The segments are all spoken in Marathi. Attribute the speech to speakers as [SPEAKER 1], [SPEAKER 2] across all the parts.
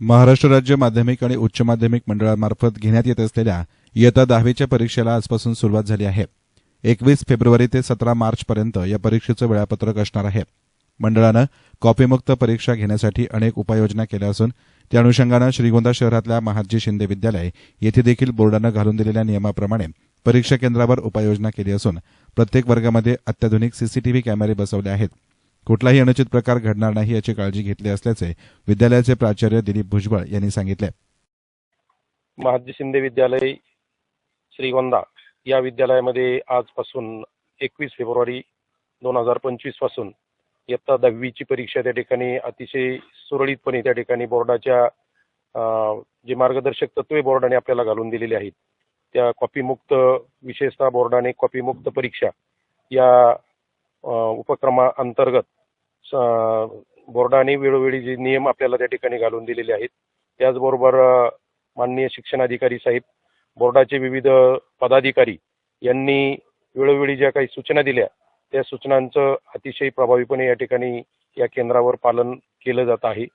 [SPEAKER 1] महाराष्ट्र राज्य माध्यमिक आणि उच्च माध्यमिक मंडळामार्फत घेण्यात येत असलेल्या इयत्ता दहावीच्या परीक्षेला आजपासून सुरुवात झाली आहे. एकवीस फेब्रुवारी ते सतरा मार्चपर्यंत या परीक्षेचं वेळापत्रक असणार आहे. मंडळानं कॉपीमुक्त परीक्षा घेण्यासाठी अनेक उपाययोजना केल्या असून त्या अनुषंगानं श्रीगोंदा शहरातल्या महादजी शिंदे विद्यालय येथे देखील बोर्डानं घालून दिलेल्या नियमाप्रमाणे परीक्षा केंद्रावर उपाययोजना केली असून प्रत्येक वर्गामध्ये अत्याधुनिक सीसीटीव्ही कॅमेरे बसवले आहेत. कुठलाही अनुचित प्रकार घडणार नाही याची काळजी घेतली असल्याचे विद्यालयाचे प्राचार्य दिलीप भुजबळ यांनी सांगितले.
[SPEAKER 2] महाजी शिंदे विद्यालय श्रीगोंदा या विद्यालयामध्ये आजपासून एकवीस फेब्रुवारी दोन हजार पंचवीसपासून इयत्ता दहावीची परीक्षा त्या ठिकाणी अतिशय सुरळीतपणे त्या ठिकाणी बोर्डाच्या जे मार्गदर्शक तत्वे बोर्डाने आपल्याला घालून दिलेली आहेत. त्या कॉपीमुक्त विशेषतः बोर्डाने कॉपीमुक्त परीक्षा या उपक्रमा अंतर्गत बोर्डाने वेळोवेळी जे नियम आपल्याला त्या ठिकाणी घालून दिलेले आहेत. त्याचबरोबर माननीय शिक्षणाधिकारी साहेब बोर्डाचे विविध पदाधिकारी यांनी वेळोवेळी ज्या काही सूचना दिल्या त्या सूचनांचं अतिशय प्रभावीपणे या ठिकाणी या केंद्रावर पालन केलं जात आहे.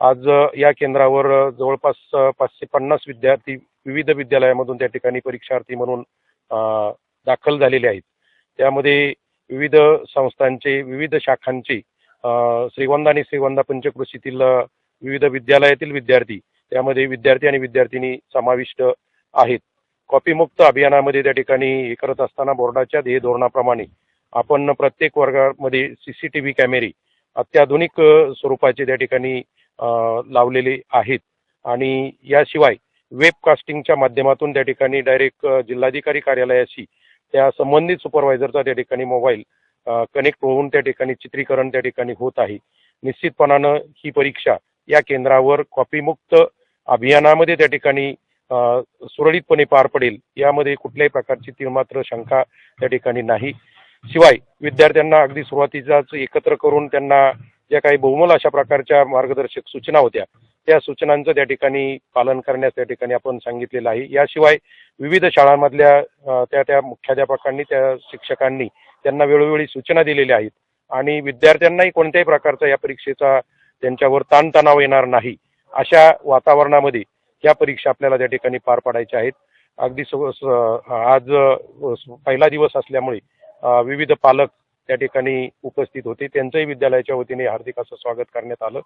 [SPEAKER 2] आज या केंद्रावर जवळपास पाचशे पन्नास विद्यार्थी विविध विद्यालयामधून त्या ठिकाणी परीक्षार्थी म्हणून दाखल झालेले आहेत. त्यामध्ये विविध संस्थांचे विविध शाखांचे श्रीगोंदा आणि श्रीगोंदा पंचकृषीतील विविध विद्यालयातील विद्यार्थी त्यामध्ये विद्यार्थी आणि विद्यार्थिनी समाविष्ट आहेत. कॉपीमुक्त अभियानामध्ये त्या ठिकाणी हे करत असताना बोर्डाच्या ध्येय धोरणाप्रमाणे आपण प्रत्येक वर्गामध्ये सीसीटीव्ही कॅमेरे अत्याधुनिक स्वरूपाचे त्या ठिकाणी लावलेले आहेत. आणि याशिवाय वेबकास्टिंगच्या माध्यमातून त्या ठिकाणी डायरेक्ट जिल्हाधिकारी कार्यालयाशी त्या संबंधित सुपरवायझरचा त्या ठिकाणी मोबाईल कनेक्ट होऊन त्या ठिकाणी चित्रीकरण त्या ठिकाणी होत आहे. निश्चितपणानं ही परीक्षा या केंद्रावर कॉपीमुक्त अभियानामध्ये त्या ठिकाणी सुरळीतपणे पार पडेल यामध्ये कुठल्याही प्रकारची तीळमात्र शंका त्या ठिकाणी नाही. शिवाय विद्यार्थ्यांना अगदी सुरुवातीचाच एकत्र करून त्यांना ज्या काही बहुमल अशा प्रकारच्या मार्गदर्शक सूचना होत्या त्या सूचनांचं त्या ठिकाणी पालन करण्यास त्या ठिकाणी आपण सांगितलेलं आहे. याशिवाय विविध शाळांमधल्या त्या त्या मुख्याध्यापकांनी त्या शिक्षकांनी त्यांना वेळोवेळी सूचना दिलेल्या आहेत. आणि विद्यार्थ्यांनाही कोणत्याही प्रकारचा या परीक्षेचा त्यांच्यावर ताणतणाव येणार नाही. अशा वातावरणामध्ये या परीक्षा आपल्याला त्या ठिकाणी पार पाडायच्या आहेत. अगदी स- आज पहिला दिवस असल्यामुळे विविध पालक त्या ठिकाणी उपस्थित होते. त्यांचंही विद्यालयाच्या वतीने हार्दिक असं स्वागत करण्यात आलं.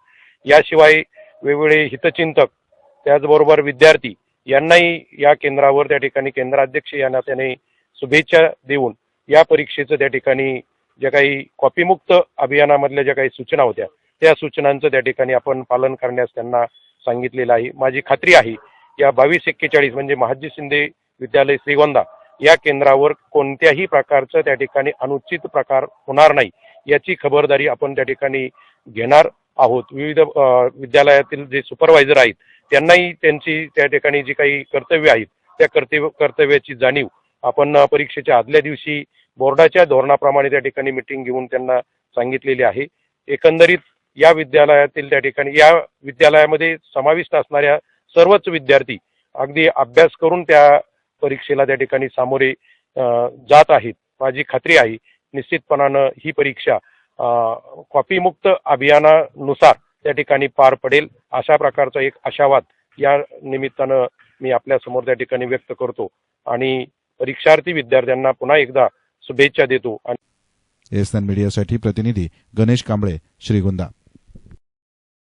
[SPEAKER 2] याशिवाय वेगवेगळे हितचिंतक त्याचबरोबर विद्यार्थी यांनाही या केंद्रावर त्या ठिकाणी केंद्राध्यक्ष या नात्याने शुभेच्छा देऊन या परीक्षेचं त्या ठिकाणी ज्या काही कॉपीमुक्त अभियानामधल्या ज्या काही सूचना होत्या त्या सूचनांचं त्या ठिकाणी आपण पालन करण्यास त्यांना सांगितलेलं आहे. माझी खात्री आहे या बावीस एक्केचाळीस म्हणजे महाजी शिंदे विद्यालय श्रीगोंदा या केंद्रावर कोणत्याही प्रकारचं त्या ठिकाणी अनुचित प्रकार होणार नाही याची खबरदारी आपण त्या ठिकाणी घेणार आहोत. विविध विद्यालयातील जे सुपरवायझर आहेत त्यांनाही त्यांची त्या ठिकाणी जी काही कर्तव्य आहेत त्या कर्तव्य कर्तव्याची जाणीव आपण परीक्षेच्या आदल्या दिवशी बोर्डाच्या धोरणाप्रमाणे त्या ठिकाणी मिटिंग घेऊन त्यांना सांगितलेली आहे. एकंदरीत या विद्यालयातील त्या ठिकाणी या विद्यालयामध्ये समाविष्ट असणाऱ्या सर्वच विद्यार्थी अगदी अभ्यास करून त्या परीक्षेला त्या ठिकाणी सामोरे जात आहेत. माझी खात्री आहे निश्चितपणानं ही परीक्षा कॉपीमुक्त अभियानानुसार त्या ठिकाणी पार पडेल अशा प्रकारचा एक आशावाद या निमित्तानं मी आपल्यासमोर त्या ठिकाणी व्यक्त करतो. आणि परीक्षार्थी विद्यार्थ्यांना पुन्हा एकदा शुभेच्छा देतो. आणि
[SPEAKER 1] एसएन मीडियासाठी प्रतिनिधी गणेश कांबळे श्रीगोंदा.